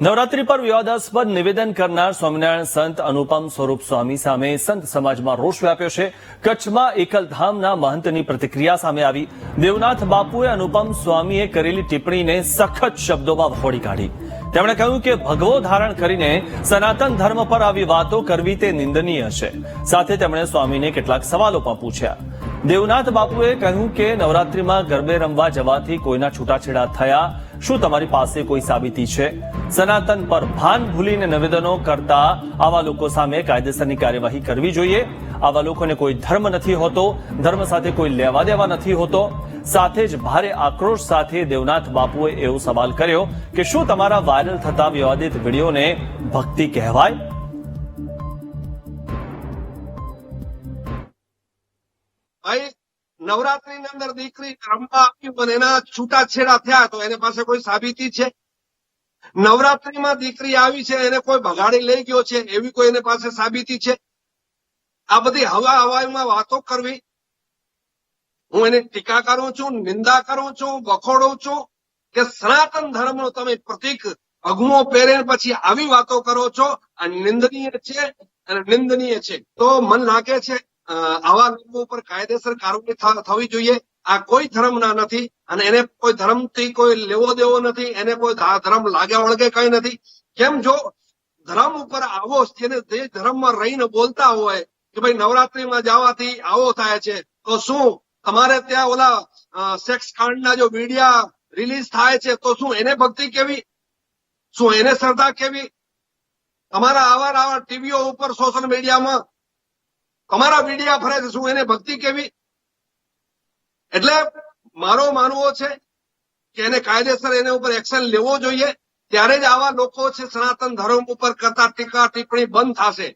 નવરાત્રી પર વિવાદાસ્પદ નિવેદન કરનાર સ્વામિનારાયણ સંત અનુપમ સ્વરૂપ સ્વામી સામે સંત સમાજમાં રોષ વ્યાપ્યો છે. કચ્છમાં એકલધામના મહંતની પ્રતિક્રિયા સામે આવી. દેવનાથ બાપુએ અનુપમ સ્વામીએ કરેલી ટિપ્પણીને સખત શબ્દોમાં વખોડી કાઢી. તેમણે કહ્યું કે ભગવો ધારણ કરીને સનાતન ધર્મ પર આવી વાતો કરવી તે નિંદનીય છે. સાથે તેમણે સ્વામીને કેટલાક સવાલો પણ પૂછ્યા. દેવનાથ બાપુએ કહ્યું કે નવરાત્રીમાં ગરબે રમવા જવાથી કોઈના છૂટાછેડા થયા. શું તમારી પાસે કોઈ સાબિતી છે? સનાતન પર ભાન ભૂલીને નિવેદનો કરતા આવા લોકો સામે કાયદેસરની કાર્યવાહી કરવી જોઈએ. આવા લોકોને કોઈ ધર્મ નથી હોતો, ધર્મ સાથે કોઈ લેવા દેવા નથી હોતો. સાથે જ ભારે આક્રોશ સાથે દેવનાથ બાપુએ એવો સવાલ કર્યો કે શું તમારા વાયરલ થતા વિવાદિત વિડીયોને ભક્તિ કહેવાય? ભાઈ, નવરાત્રીની અંદર દીકરી રમવા આવી પણ એના છૂટાછેડા થયા, તો એને પાસે કોઈ સાબિતી છે? નવરાત્રીમાં દીકરી આવી છે, એને કોઈ ભગાડી લઈ ગયો છે, એવી કોઈ એને પાસે સાબિતી છે? આ બધી હવા હવાઈમાં વાતો કરવી. હું એની ટીકા કરું છું, નિંદા કરું છું, વખોડું છું કે સનાતન ધર્મનો તમે પ્રતિક અગમો પહેરે પછી આવી વાતો કરો છો. આ નિંદનીય છે અને નિંદનીય છે. તો મન લાગે છે આવા લોકો ઉપર કાયદેસર કાર્યવાહી થવી જોઈએ. આ કોઈ ધર્મના નથી અને એને કોઈ ધર્મથી કોઈ લેવો દેવો નથી, એને કોઈ ધર્મ લાગ્યા વળગે કઈ નથી. કેમ જો ધર્મ ઉપર આવો જેને જે ધર્મમાં રહીને બોલતા હોય કે ભાઈ નવરાત્રીમાં જવાથી આવો થાય છે, તો શું? તમારે ત્યાં ઓલા સેક્સ કાંડના જો મીડિયા રિલીઝ થાય છે, તો શું એને ભક્તિ કેવી? શું એને શ્રદ્ધા કેવી? તમારા આવા આવા ટીવીઓ ઉપર સોશિયલ મીડિયામાં તમારા મીડિયા ફરે શું એને ભક્તિ કેવી? એટલે મારો માનવો છે કે એને કાયદેસર એને ઉપર એક્શન લેવો જોઈએ. ત્યારે જ આવા લોકો છે, સનાતન ધર્મ ઉપર કરતા ટીકા ટિપ્પણી બંધ થશે.